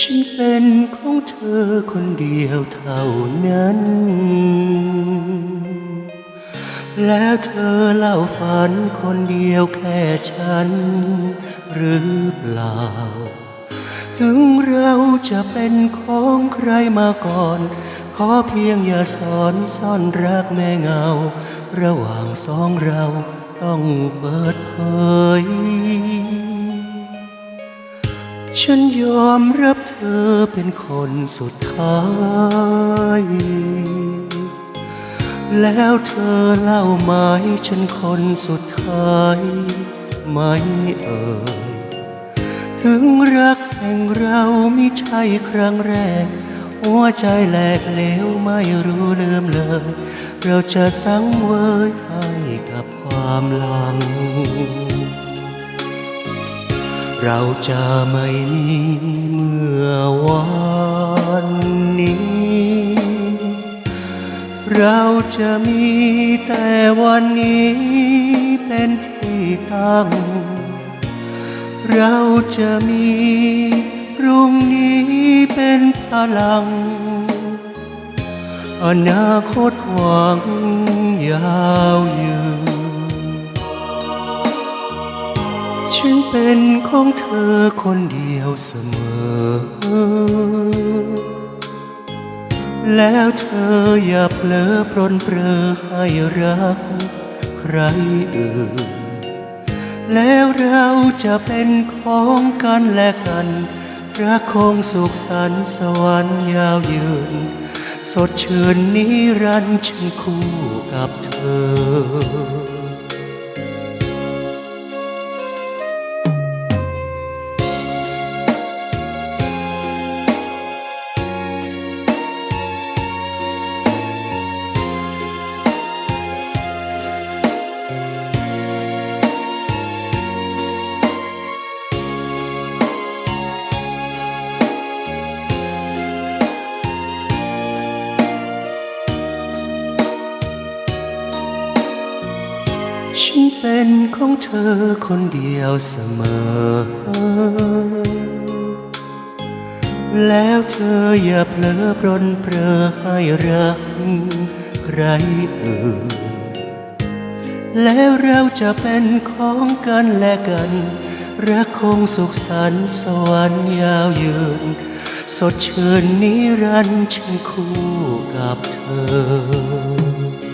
ฉันเป็นของเธอคนเดียวเท่านั้น แล้วเธอเล่าฝันคนเดียวแค่ฉัน หรือเปล่า ถึงเราจะเป็นของใครมาก่อน ขอเพียงอย่าสอนซ่อนรักแม่เงา ระหว่างสองเราต้องเปิดเผย ฉันยอมรับเธอเป็นคนสุดท้าย แล้วเธอเล่าไหมฉันคนสุดท้ายไหม่เอ่ย ถึงรักแห่งเราไม่ใช่ครั้งแรก หัวใจแหลกเหลวไม่รู้ลืมเลย เราจะสังเวยให้กับความหลัง เราจะไม่มีเมื่อวันนี้ เราจะมีแต่วันนี้เป็นที่ตั้ง เราจะมีพรุ่งนี้เป็นพลัง อนาคตหวังยาวยืน ฉันเป็นของเธอคนเดียวเสมอ แล้วเธออย่าเผลอปรนเปรอให้รักใครอื่น แล้วเราจะเป็นของกันและกันรักคงสุขสันต์สวรรค์ยาวยืน สดชื่นนิรันดร์ฉันคู่กับเธอ ฉันเป็นของเธอคนเดียวเสมอ แล้วเธออย่าเผลอปรนเปรอให้รักใครอื่น แล้วเราจะเป็นของกันและกัน รักคงสุขสันต์สวรรค์ยาวยืน สดชื่นนิรันดร์ฉันคู่กับเธอ